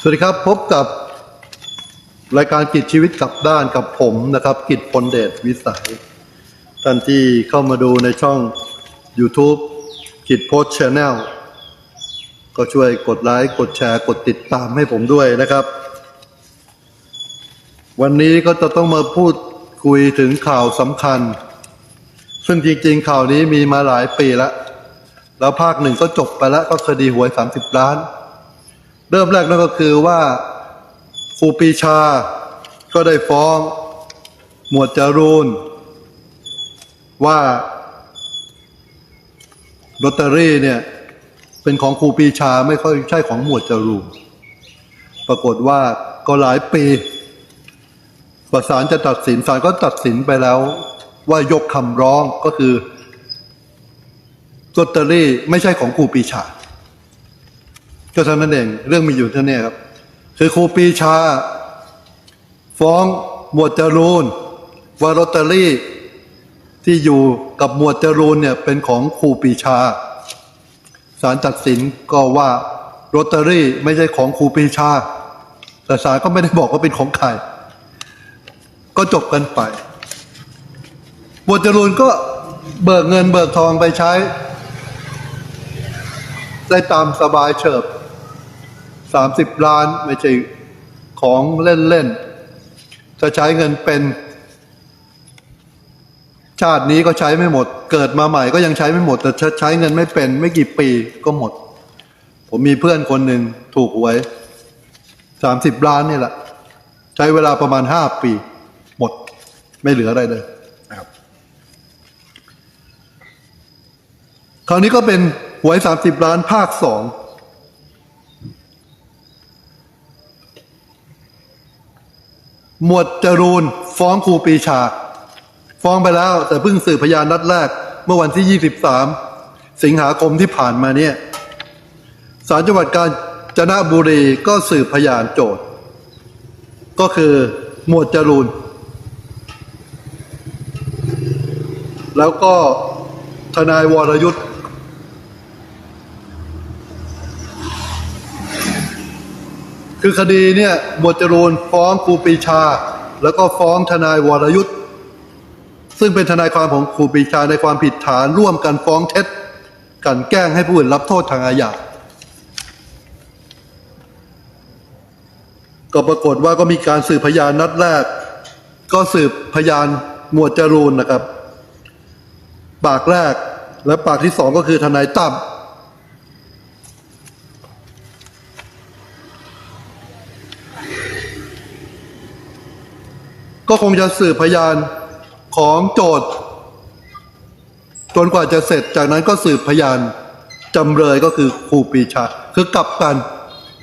สวัสดีครับพบกับรายการกิจชีวิตกับด้านกับผมนะครับ กิจพลเดชวิสัย ท่านที่เข้ามาดูในช่อง YouTube กิจโพสชแนลก็ช่วยกดไลค์กดแชร์กดติดตามให้ผมด้วยนะครับ วันนี้ก็จะต้องมาพูดคุยถึงข่าวสำคัญ ซึ่งจริงๆข่าวนี้มีมาหลายปีแล้ว แล้วภาคหนึ่งก็จบไปแล้วก็คดีหวย 30 ล้าน เริ่มแรกนั่นก็คือว่าครูปีชา ก็ได้ฟ้อง หมวดจรูน ว่าลอตเตอรี่เนี่ยเป็นของครูปีชาไม่ค่อยใช่ของหมวดจรูนปรากฏว่าก็หลายปีกว่าศาลจะตัดสินศาลก็ตัดสินไปแล้ว ว่ายกคำร้องก็คือลอตเตอรี่ไม่ใช่ของครูปีชา ก็เท่านั้นเอง เรื่องมีอยู่เท่านี้ครับ คือครูปีชา ฟ้องหมวดจรูนว่าลอตเตอรี่ที่อยู่กับหมวดจรูนเนี่ยเป็นของครูปีชาศาลตัดสินก็ว่าลอตเตอรี่ไม่ใช่ของครูปีชา แต่ศาลก็ไม่ได้บอกว่าเป็นของใคร ก็จบกันไป หมวดจรูนก็เบิกเงินเบิกทองไปใช้ ได้ตามสบายเฉิบ สามสิบล้านไม่ใช่ของเล่นๆจะใช้เงินเป็น ชาตินี้ก็ใช้ไม่หมด เกิดมาใหม่ก็ยังใช้ไม่หมด แต่ใช้เงินไม่เป็น ไม่กี่ปีก็หมด ผมมีเพื่อนคนหนึ่งถูกหวยสามสิบล้านนี่แหละ ใช้เวลาประมาณห้าปี หมดไม่เหลืออะไรเลยนะครับคราวนี้ก็เป็นหวยสามสิบล้านภาคสอง หมวดจรูนฟ้องครูปีชา ฟ้องไปแล้วแต่เพิ่งสืบพยานนัดแรก เมื่อวันที่ 23 สิงหาคมที่ผ่านมาเนี่ยศาลจังหวัดกาญจนบุรีก็สืบพยานโจทย์ ก็คือหมวดจรูน แล้วก็ทนายวรยุทธ์ คือคดีเนี่ยหมวดจรูนฟ้องครูปีชา แล้วก็ฟ้องทนายวรยุทธ์ซึ่งเป็นทนายความของครูปีชาในความผิดฐานร่วมกันฟ้องเท็จกันแกล้งให้ผู้อื่นรับโทษทางอาญาก็ปรากฏว่าก็มีการสืบพยานนัดแรก ก็สืบพยานหมวดจรูนนะครับ ปากแรกและปากที่สองก็คือทนายตั้ม ก็คงจะสืบพยานของโจทย์จนกว่าจะเสร็จจากนั้นก็สืบพยานจำเลยก็คือครูปีชา คือกลับกัน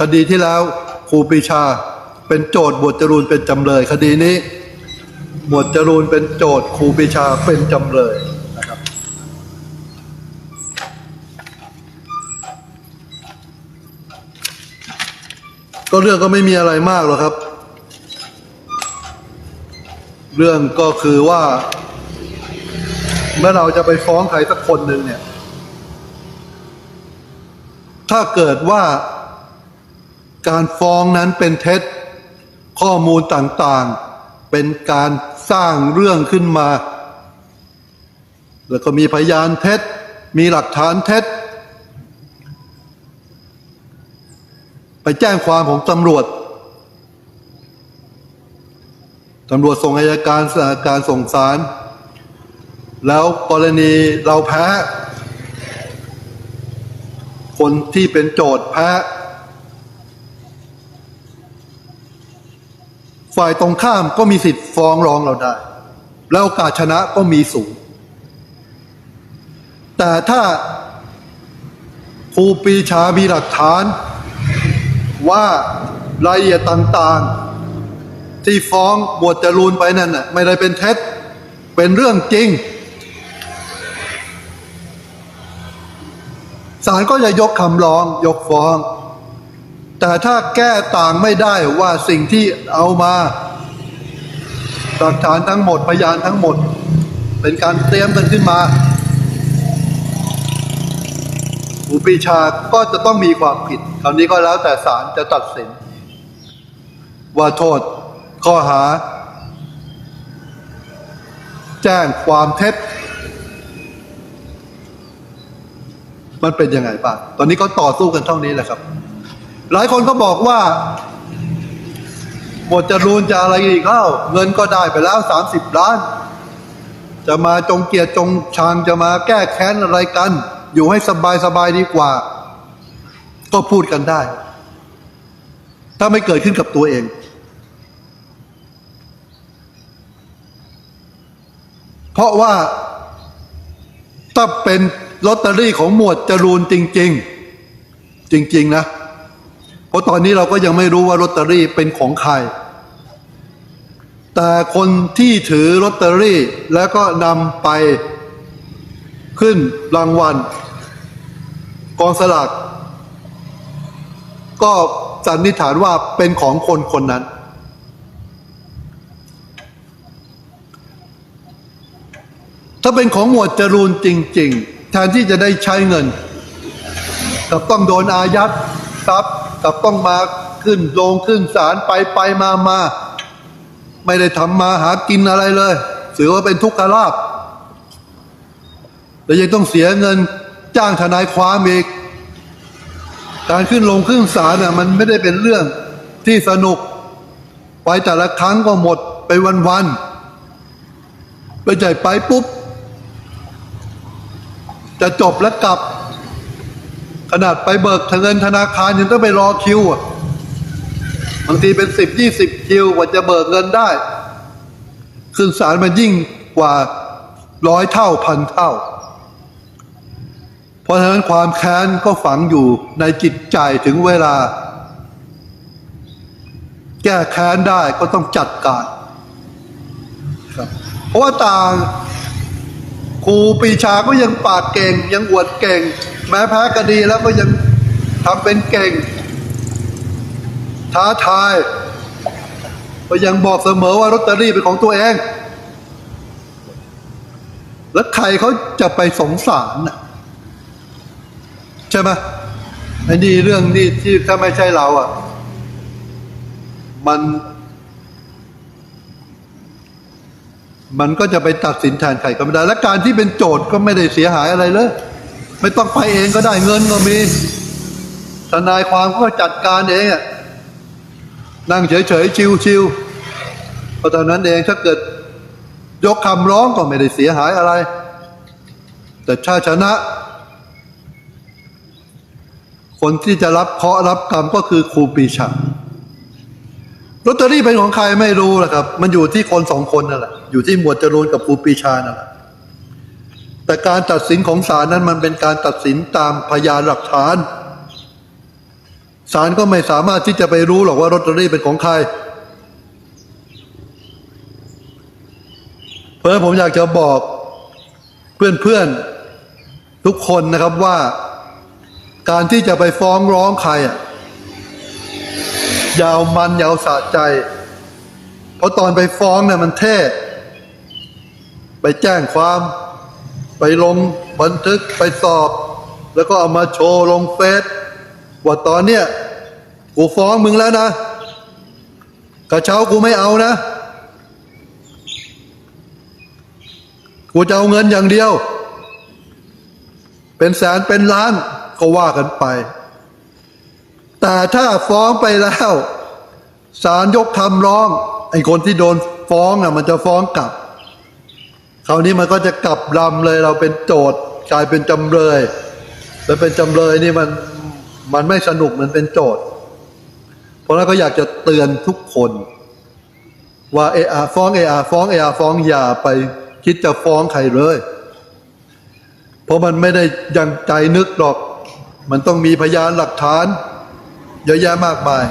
คดีที่แล้วครูปีชา เป็นโจทย์หมวดจรูนเป็นจำเลย คดีนี้หมวดจรูนเป็นโจทย์ครูปีชาเป็นจำเลยนะครับก็เรื่องก็ไม่มีอะไรมากหรอกครับ เรื่องก็คือว่า เมื่อเราจะไปฟ้องใครสักคนหนึ่งเนี่ย ถ้าเกิดว่าการฟ้องนั้นเป็นเท็จข้อมูลต่างๆ เป็นการสร้างเรื่องขึ้นมา แล้วก็มีพยานเท็จ มีหลักฐานเท็จ ไปแจ้งความของตำรวจ ตำรวจส่งอายการสาการส่งสารแล้วกรณีเราแพ้ คนที่เป็นโจทย์แพ้ ฝ่ายตรงข้ามก็มีสิทธิ์ฟ้องร้องเราได้ แล้วโอกาสชนะก็มีสูง แต่ถ้าครูปีชามีหลักฐานว่ารายละเอียดต่างๆ ที่ฟ้องบวชจรูนไปนั่นน่ะไม่ได้เป็นเท็จเป็นเรื่องจริงศาลก็จะยกคำร้องยกฟ้อง แต่ถ้าแก้ต่างไม่ได้ว่าสิ่งที่เอามาหลักฐานทั้งหมดพยานทั้งหมด เป็นการเตรียมกันขึ้นมาครูปีชาก็จะต้องมีความผิดคราวนี้ก็แล้วแต่ศาลจะตัดสิน ว่าโทษ ข้อหา แจ้งความเท็จ มันเป็นยังไงบ้าง ตอนนี้ก็ต่อสู้กันเท่านี้แหละครับ หลายคนก็บอกว่าหมดจะรูนจะอะไรอีกเข้าเงินก็ได้ไปแล้วสามสิบล้าน จะมาจงเกียรติจงชังจะมาแก้แค้นอะไรกัน อยู่ให้สบายสบายดีกว่า ก็พูดกันได้ ถ้าไม่เกิดขึ้นกับตัวเอง เพ ราะว่าถ้าเป็นลอตเตอรี่ของหมวดจรูนจริง ๆ จริง ๆ นะ เพราะตอนนี้เราก็ยังไม่รู้ว่าลอตเตอรี่เป็นของใคร แต่คนที่ถือลอตเตอรี่แล้วก็นำไปขึ้นรางวัลกองสลากก็สันนิษฐานว่าเป็นของคนคนนั้น ถ้าเป็นของหมวดจรูนจริง ๆ แทนที่จะได้ใช้เงินกับต้องโดนอายัดทรัพย์กับต้องมาขึ้นลงขึ้นศาลไปไปมามาไม่ได้ทำมาหากินอะไรเลยถือว่าเป็นทุกขลาภแล้วยังต้องเสียเงินจ้างทนายความอีก การขึ้นลงขึ้นศาลน่ะมันไม่ได้เป็นเรื่องที่สนุก ไปแต่ละครั้งก็หมดไปวันๆไปจ่ายไปปุ๊บ จะจบแล้วกลับ ขนาดไปเบิกเงินธนาคารยังต้องไปรอคิวอะบางทีเป็นสิบยี่สิบคิวกว่าจะเบิกเงินได้ ขึ้นศาลมันยิ่งกว่าร้อยเท่าพันเท่า เพราะฉะนั้นความแค้นก็ฝังอยู่ในจิตใจถึงเวลา แก้แค้นได้ก็ต้องจัดการครับเพราะว่าต่าง ครูปีชาก็ยังปากเก่ง ยังอวดเก่ง แม้แพ้คดีแล้วก็ยังทำเป็นเก่ง ท้าทาย ก็ยังบอกเสมอว่าลอตเตอรี่เป็นของตัวเอง แล้วใครเขาจะไปสงสารน่ะใช่ไหมไอ้นี่เรื่องนี้ที่ถ้าไม่ใช่เราอะ มัน มันก็จะไปตัดสินแทนใครก็ไม่ได้ และการที่เป็นโจทย์ก็ไม่ได้เสียหายอะไรเลย ไม่ต้องไปเองก็ได้เงินก็มีทนายความก็จัดการเองนั่งเฉยๆชิวๆเพราะตอนนั้นเองถ้าเกิดยกคำร้องก็ไม่ได้เสียหายอะไร แต่ถ้าชนะ คนที่จะรับเคราะห์รับกรรมก็คือครูปีชา ลอตเตอรี่เป็นของใครไม่รู้แหละครับ มันอยู่ที่คนสองคนนั่นแหละ อยู่ที่หมวดจรูนกับครูปีชานั่นแหละ แต่การตัดสินของศาลนั้นมันเป็นการตัดสินตามพยานหลักฐาน ศาลก็ไม่สามารถที่จะไปรู้หรอกว่าลอตเตอรี่เป็นของใคร เพราะงั้นผมอยากจะบอกเพื่อนๆทุกคนนะครับว่า การที่จะไปฟ้องร้องใครอะ ยาวมันยาวสะใจ เพราะตอนไปฟ้องเนี่ยมันเท่ ไปแจ้งความ ไปลงบันทึกไปสอบ แล้วก็เอามาโชว์ลงเฟซว่าตอนเนี้ยกูฟ้องมึงแล้วนะ กระเช้ากูไม่เอานะ กูจะเอาเงินอย่างเดียว เป็นแสนเป็นล้านก็ว่ากันไป แต่ถ้าฟ้องไปแล้วศาลยกคำร้องไอ้คนที่โดนฟ้องอะมันจะฟ้องกลับคราวนี้มันก็จะกลับลำเลยเราเป็นโจทย์กลายเป็นจำเลยแล้วเป็นจำเลยนี่มันมันไม่สนุกมันเป็นโจทย์ เพราะนั้นก็อยากจะเตือนทุกคน ว่าเออาฟ้องเออาฟ้องเออาฟ้องอย่าไปคิดจะฟ้องใครเลย เพราะมันไม่ได้ยังใจนึกหรอก มันต้องมีพยานหลักฐาน เยอะแยะมากมาย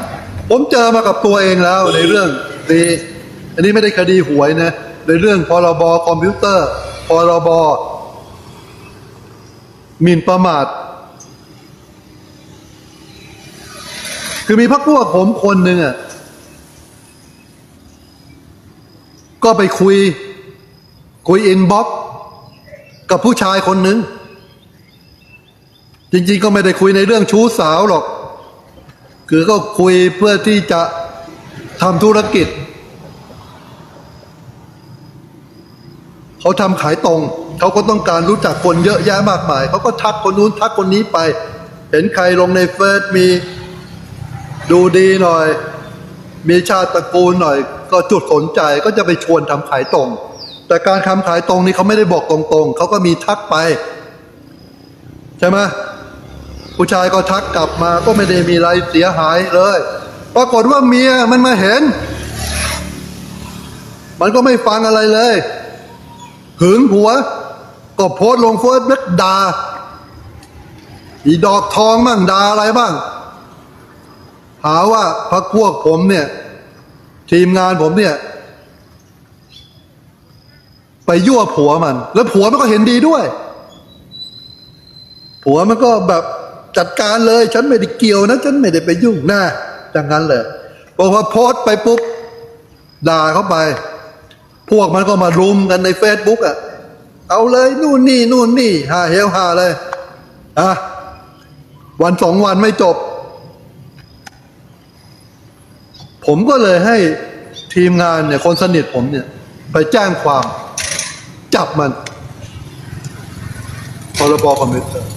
ผมเจอมากับตัวเองแล้วในเรื่องนี้อันนี้ไม่ได้คดีหวยนะในเรื่องพรบคอมพิวเตอร์พรบหมิ่นประมาท คือมีพักพวกผมคนหนึ่งอะก็ไปคุย คุยอินบ็อกกับผู้ชายคนหนึ่งจริงๆก็ไม่ได้คุยในเรื่องชู้สาวหรอก คือก็คุยเพื่อที่จะทำธุรกิจ เขาทำขายตรง เขาก็ต้องการรู้จักคนเยอะแยะมากมาย เขาก็ทักคนนู้นทักคนนี้ไป เห็นใครลงในเฟซมีดูดีหน่อย มีชาติตระกูลหน่อย ก็จุดสนใจก็จะไปชวนทำขายตรง แต่การทำขายตรงนี่เขาไม่ได้บอกตรงๆ เขาก็มีทักไป ใช่ไหม ผู้ชายก็ทักกลับมาก็ไม่ได้มีอะไรเสียหายเลย ปรากฏว่าเมียมันมาเห็น มันก็ไม่ฟังอะไรเลย หึงหัว ก็โพสลงเฟซบุ๊กด่าอีดอกทองบ้างด่าอะไรบ้าง หาว่าพักพวกผมเนี่ย ทีมงานผมเนี่ย ไปยั่วผัวมัน แล้วผัวมันก็เห็นดีด้วย ผัวมันก็แบบ จัดการเลย ฉันไม่ได้เกี่ยวนะ ฉันไม่ได้ไปยุ่งนะดังนั้นเลยพอโพสต์ไปปุ๊บด่าเข้าไป พวกมันก็มารุมกันในเฟซบุ๊กอะเอาเลยนู่นนี่นู่นนี่หาเฮลหาเลยอะวันสองวันไม่จบ ผมก็เลยให้ทีมงานเนี่ยคนสนิทผมเนี่ย ไปแจ้งความ จับมันพรบคอมพิวเตอร์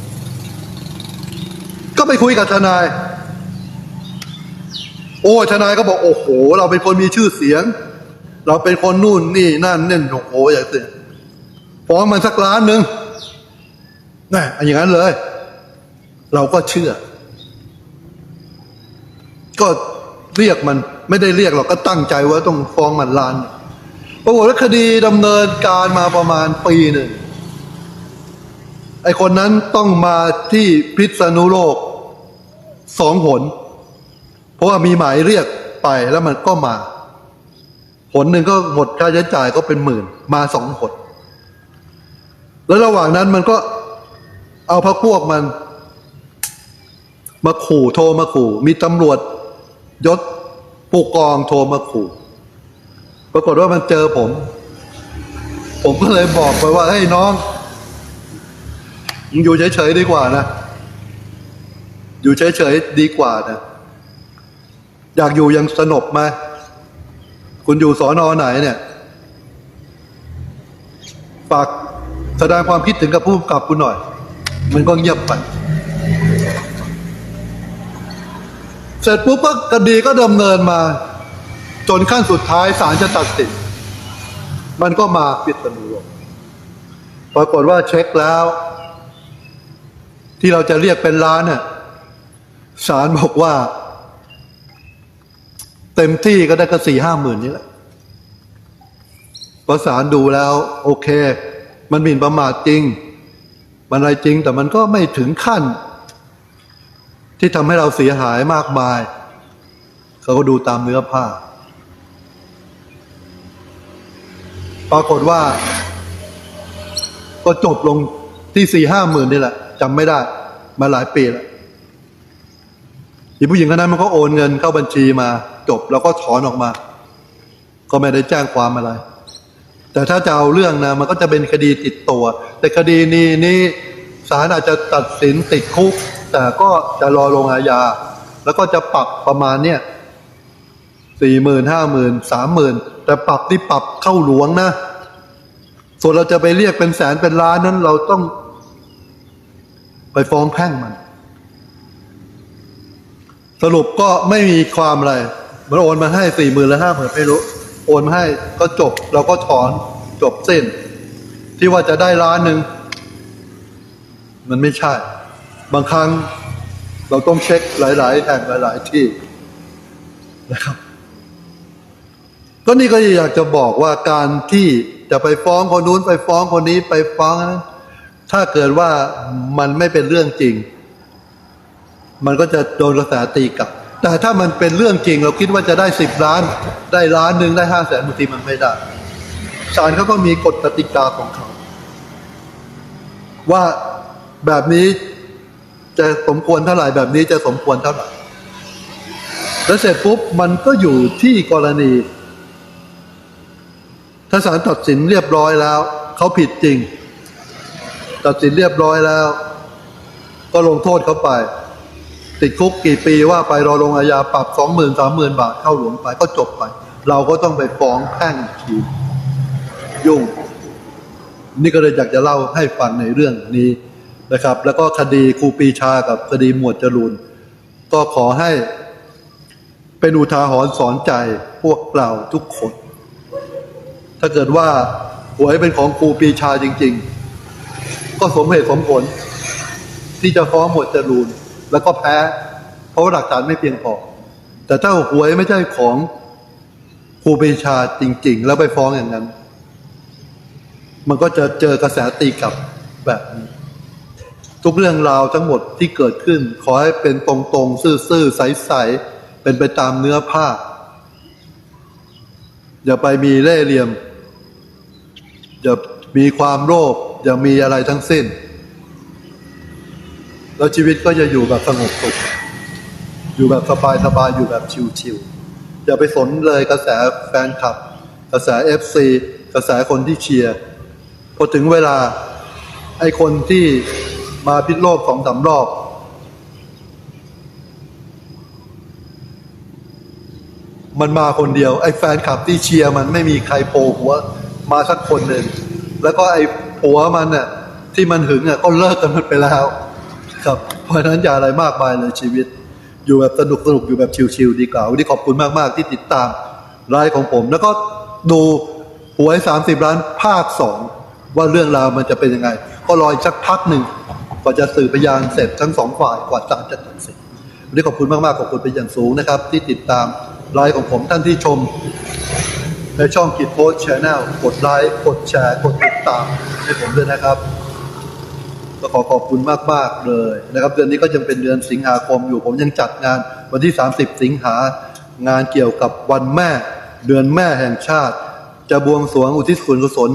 ก็ไปคุยกับทนาย โอ้ทนายก็บอกโอ้โห เราเป็นคนมีชื่อเสียง เราเป็นคนนู่นนี่นั่นเน่นโอ้โหอย่างเสียฟ้องมันสักล้านหนึ่งน่อย่างนั้นเลย เราก็เชื่อ ก็เรียกมันไม่ได้เรียกเราก็ตั้งใจว่าต้องฟ้องมันล้านปรากฏว่าคดีดำเนินการมาประมาณปีหนึ่งไอคนนั้นต้องมาที่พิษณุโลก สองหน เพราะว่ามีหมายเรียกไปแล้วมันก็มาผลหนึ่งก็หมดค่าใช้จ่ายก็เป็นหมื่น มาสองผลแล้วระหว่างนั้นมันก็เอาพักพวกมัน มาขู่โทรมาขู่ มีตำรวจยศผู้กองโทรมาขู่ ปรากฏว่ามันเจอผม ผมก็เลยบอกไปว่าเฮ้ยน้อง อยู่เฉยๆดีกว่านะ อยู่เฉยๆดีกว่านะอยากอยู่ยังสนบไหมคุณอยู่สอนอไหนเนี่ย ฝากแสดงความคิดถึงกับผู้กับคุณหน่อย มันก็เงียบไปเสร็จปุ๊บก็คดีก็ดำเนินมา จนขั้นสุดท้ายศาลจะตัดสินมันก็มาปิดตนุโลกปรากฏว่าเช็คแล้ว ที่เราจะเรียกเป็นล้านเนี่ย ศาลบอกว่า เต็มที่ก็ได้ก็สี่ห้าหมื่นนี่แหละเพราะศาลดูแล้ว โอเค มันหมิ่นประมาทจริง มันอะไรจริง แต่มันก็ไม่ถึงขั้น ที่ทำให้เราเสียหายมากมาย เขาก็ดูตามเนื้อผ้า ปรากฏว่า ก็จบลงที่สี่ห้าหมื่นนี่แหละจำไม่ได้ มาหลายปีแล้ว อีผู้หญิงคนนั้นมันก็โอนเงินเข้าบัญชีมา จบแล้วก็ถอนออกมา ก็ไม่ได้แจ้งความอะไร แต่ถ้าจะเอาเรื่องนะมันก็จะเป็นคดีติดตัว แต่คดีนี้นี่ศาลอาจจะตัดสินติดคุก แต่ก็จะรอลงอาญา แล้วก็จะปรับประมาณเนี่ยสี่หมื่นห้าหมื่นสามหมื่นแต่ปรับที่ปรับเข้าหลวงนะ ส่วนเราจะไปเรียกเป็นแสนเป็นล้านนั้น เราต้องไปฟ้องแพ่งมัน สรุปก็ไม่มีความอะไร มันโอนมาให้สี่หมื่นหรือห้าหมื่นไม่รู้ โอนมาให้ก็จบเราก็ถอนจบสิ้น ที่ว่าจะได้ล้านหนึ่งมันไม่ใช่ บางครั้งเราต้องเช็คหลาย ๆแห่งหลาย ๆ ที่นะครับ ก็นี่ก็อยากจะบอกว่าการที่จะไปฟ้องคนนู้นไปฟ้องคนนี้ไปฟ้องนั้นถ้าเกิดว่ามันไม่เป็นเรื่องจริง มันก็จะโดนกระแสตีกลับ แต่ถ้ามันเป็นเรื่องจริงเราคิดว่าจะได้สิบล้าน ได้ล้านหนึ่งได้ห้าแสนบางทีมันไม่ได้ศาลเขาก็มีกฎกติกาของเขา ว่าแบบนี้จะสมควรเท่าไหร่แบบนี้จะสมควรเท่าไหร่แล้วเสร็จปุ๊บมันก็อยู่ที่กรณี ถ้าศาลตัดสินเรียบร้อยแล้ว เขาผิดจริง ตัดสินเรียบร้อยแล้ว ก็ลงโทษเขาไป ติดคุกกี่ปีว่าไปรอลงอาญาปรับสองหมื่นสามหมื่นบาทเข้าหลวงไปก็จบไป เราก็ต้องไปฟ้องแพ่งทียุ่ง นี่ก็เลยอยากจะเล่าให้ฟังในเรื่องนี้นะครับ แล้วก็คดีครูปีชากับคดีหมวดจรูนก็ขอให้เป็นอุทาหรณ์สอนใจพวกเราทุกคน ถ้าเกิดว่าหวยเป็นของครูปีชาจริง ๆ ก็สมเหตุสมผล ที่จะฟ้องหมวดจรูน แล้วก็แพ้เพราะว่าหลักฐานไม่เพียงพอ แต่ถ้าหวยไม่ใช่ของครูปรีชาจริง ๆ แล้วไปฟ้องอย่างนั้น มันก็จะเจอกระแสตีกลับแบบนี้ ทุกเรื่องราวทั้งหมดที่เกิดขึ้น ขอให้เป็นตรงๆ ซื่อๆ ใสๆ เป็นไปตามเนื้อผ้า อย่าไปมีเล่ห์เหลี่ยม อย่ามีความโลภอย่ามีอะไรทั้งสิ้น แล้วชีวิตก็จะอยู่แบบสงบสุข อยู่แบบสบายๆอยู่แบบชิวๆอย่าไปสนเลยกระแสแฟนคลับ กระแสเอฟซีกระแสคนที่เชียร์พอถึงเวลาไอ้คนที่มาพิษโลกสองสามรอบ มันมาคนเดียว ไอ้แฟนคลับที่เชียร์มันไม่มีใครโผล่หัวมาสักคนหนึ่งแล้วก็ไอ้ผัวมันน่ะที่มันหึงอะก็เลิกกันมันไปแล้ว ครับเพราะฉะนั้นอย่าอะไรมากมายเลยชีวิต อยู่แบบสนุกสนุกอยู่แบบชิลๆดีกว่าวันนี้ขอบคุณมากๆที่ติดตามไลฟ์ของผม แล้วก็ดูหวย30ล้านภาคสองว่าเรื่องราวมันจะเป็นยังไง ก็รออีกสักพักหนึ่งกว่าจะสื่อพยานเสร็จทั้งสองฝ่ายกว่าศาลจะตัดสินวันนี้ขอบคุณมากๆขอบคุณเป็นอย่างสูงนะครับ ที่ติดตามไลฟ์ของผมท่านที่ชม ในช่องกิจโพสชแนลกดไลค์กดแชร์ กดติดตามให้ผมด้วยนะครับ ก็ขอขอบคุณมาก ๆ เลยนะครับ เดือนนี้ก็ยังเป็นเดือนสิงหาคมอยู่ ผมยังจัดงานวันที่ 30 สิงหางานเกี่ยวกับวันแม่ เดือนแม่แห่งชาติ จะบวงสรวงอุทิศส่วนกุศล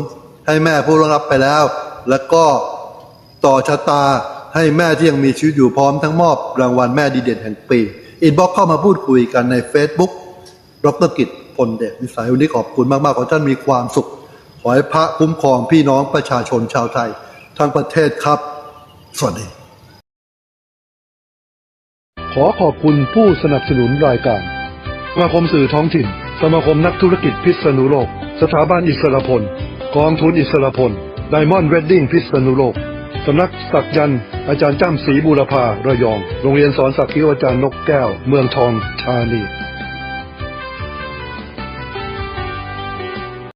ให้แม่ผู้ร่วงรับไปแล้ว แล้วก็ต่อชะตาให้แม่ที่ยังมีชีวิตอยู่พร้อมทั้งมอบรางวัลแม่ดีเด่นแห่งปีอินบ็อกเข้ามาพูดคุยกันใน Facebook ดรกิจพลเดชวิสัยวันนี้ขอบคุณมากๆขอท่านมีความสุข ขอให้พระคุ้มครองพี่น้องประชาชนชาวไทย ทั้งประเทศครับ สวัสดี ขอขอบคุณผู้สนับสนุนรายการสมาคมสื่อท้องถิ่น สมาคมนักธุรกิจพิษณุโลก สถาบันอิสรพล กองทุนอิสรพลไดมอนด์เวดดิ้งพิษณุโลก สำนักสักยันต์อาจารย์จ้ำศรีบูรพาระยอง โรงเรียนสอนสักคิวอาจารย์นกแก้ว เมืองทองธานี